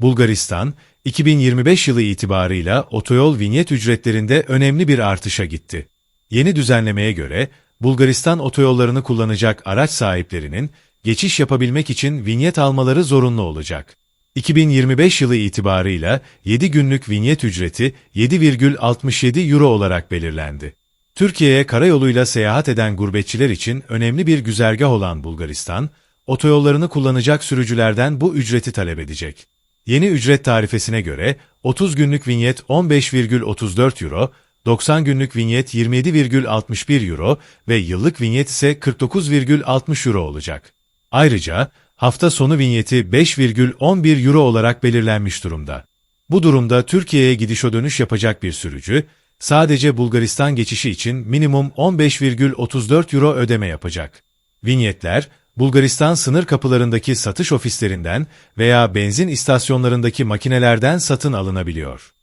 Bulgaristan, 2025 yılı itibarıyla otoyol vinyet ücretlerinde önemli bir artışa gitti. Yeni düzenlemeye göre, Bulgaristan otoyollarını kullanacak araç sahiplerinin, geçiş yapabilmek için vinyet almaları zorunlu olacak. 2025 yılı itibarıyla 7 günlük vinyet ücreti 7,67 euro olarak belirlendi. Türkiye'ye karayoluyla seyahat eden gurbetçiler için önemli bir güzergah olan Bulgaristan, otoyollarını kullanacak sürücülerden bu ücreti talep edecek. Yeni ücret tarifesine göre 30 günlük vinyet 15,34 euro, 90 günlük vinyet 27,61 euro ve yıllık vinyet ise 49,60 euro olacak. Ayrıca hafta sonu vinyeti 5,11 euro olarak belirlenmiş durumda. Bu durumda Türkiye'ye gidiş o dönüş yapacak bir sürücü, sadece Bulgaristan geçişi için minimum 15,34 euro ödeme yapacak. Vinyetler, Bulgaristan sınır kapılarındaki satış ofislerinden veya benzin istasyonlarındaki makinelerden satın alınabiliyor.